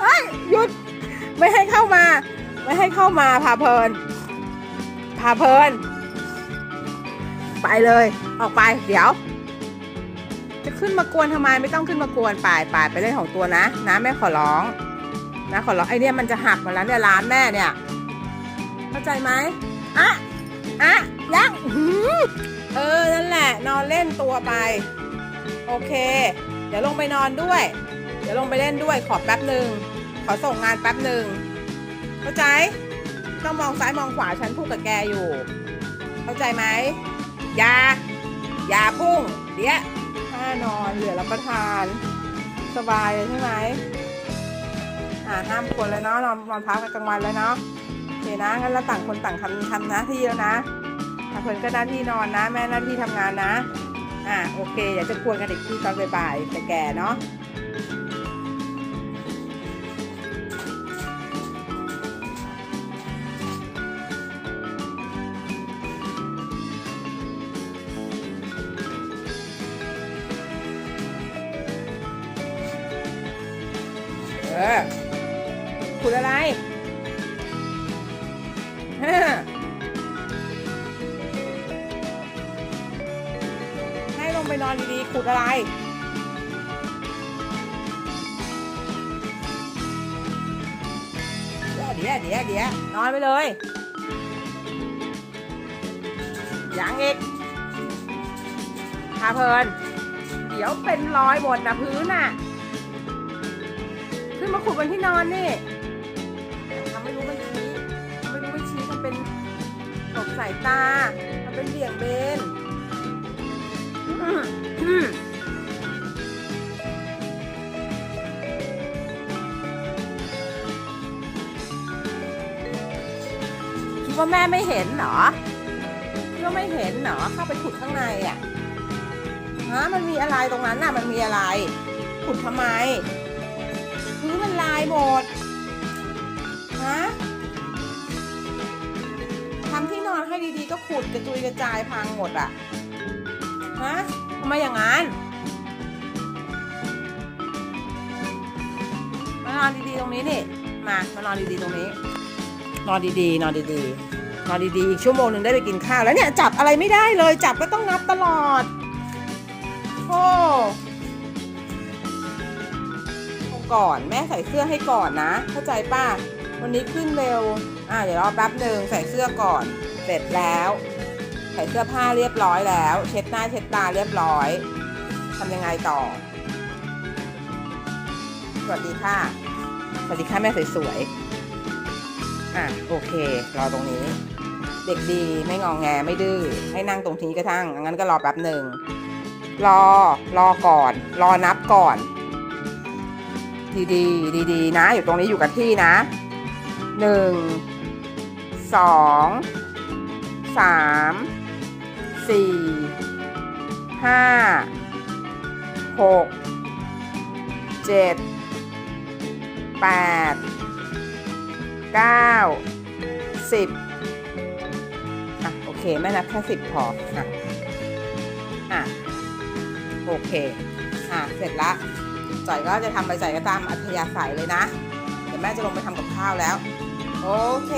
เอ้ยหยุด ไม่ให้เข้ามา ไม่ให้เข้ามาพาเพลินพาเพลิน ไปเลย ออกไป เดี๋ยว จะขึ้นมากวนทำไมไม่ต้องขึ้นมากวนไปไปไปเล่นของตัวนะนะแม่ขอร้อง นะขอร้องไอเนี่ยมันจะหักหมาแล้วเนี่ยร้านแม่เนี่ย เข้าใจไหมอะอะยังเออนั่นแหละ นอนเล่นตัวไป โอเค เดี๋ยวลงไปนอนด้วย เดี๋ยวลงไปเล่นด้วยขอแป๊บหนึ่งขอส่งงานแป๊บหนึ่งเข้าใจ ต้องมองซ้ายมองขวาฉันพูดกับแกอยู่ เข้าใจไหมอย่าอย่าพุ่งเดี๋ยวถ้านอนเหลือรับประทาน สบายเลยใช่ไหมอ่าห้ามคนเลยเนาะนอนนอนพักกันกลางวันเลยเนาะโอเคนะงั้นเราต่างคนต่างทำทำหน้าที่แล้วนะถ้าเพิ่อนก็หน้าที่นอนนะ แม่หน้าที่ทำงานนะ อ่าโอเคเดี๋ยวจะควรกันอีกทีตอนบ่ายๆแต่แกเนาะเออขุดอะไร ไปนอนดีๆขุดอะไรเดี๋ยวเดี๋ยวเดี๋ยวเดี๋ยวนอนไปเลยยังอีกพาเพลิน เดี๋ยวเป็นรอยหมดนะพื้นน่ะ ขึ้นมาขุดบนที่นอนนี่ทำไม่รู้ไม่ชี้ไม่รู้ไม่ชี้ทำเป็นตกสายตาทำเป็นเบี่ยงเบน คิดว่าแม่ไม่เห็นเหรอคิดว่าไม่เห็นเหรอเข้าไปขุดข้างในอะฮะมันมีอะไรตรงนั้นน่ะ มันมีอะไร ขุดทำไมพื้นมันลายหมดฮะทำที่นอนให้ดีๆก็ขุดกระจุยกระจายพังหมดอะฮะ ทำไมอย่างนั้น มานอนดีๆตรงนี้นี่ มามานอนดีๆตรงนี้ นอนดีๆ นอนดีๆ นอนดีๆ อีกชั่วโมงหนึ่งได้ไปกินข้าวแล้วเนี่ยจับอะไรไม่ได้เลย จับก็ต้องนับตลอด โอ้ก่อนแม่ใส่เสื้อให้ก่อนนะ เข้าใจป่ะวันนี้ขึ้นเร็ว อ่าเดี๋ยวรอแป๊บหนึ่งใส่เสื้อก่อน เสร็จแล้ว ใส่เสื้อผ้าเรียบร้อยแล้ว เช็ดหน้าเช็ดตาเรียบร้อยทำยังไงต่อ สวัสดีค่ะ สวัสดีค่ะแม่สวยๆ อะโอเค รอตรงนี้ เด็กดีไม่งองแงไม่ดื้อ ให้นั่งตรงนี้กระทั่ง งั้นก็รอแป๊บหนึ่ง รอ รอก่อน รอนับก่อน ดีดีดีๆ นะ อยู่ตรงนี้อยู่กับที่นะ หนึ่ง สอง สาม สี่ห้าหกเจ็ดแปดเก้าสิบอะโอเคแม่นับแค่สิบพออะอะโอเคอะเสร็จละจ่อยก็จะทำไปจ่อยก็ตามอัธยาศัยเลยนะ เดี๋ยวแม่จะลงไปทำกับข้าวแล้ว โอเค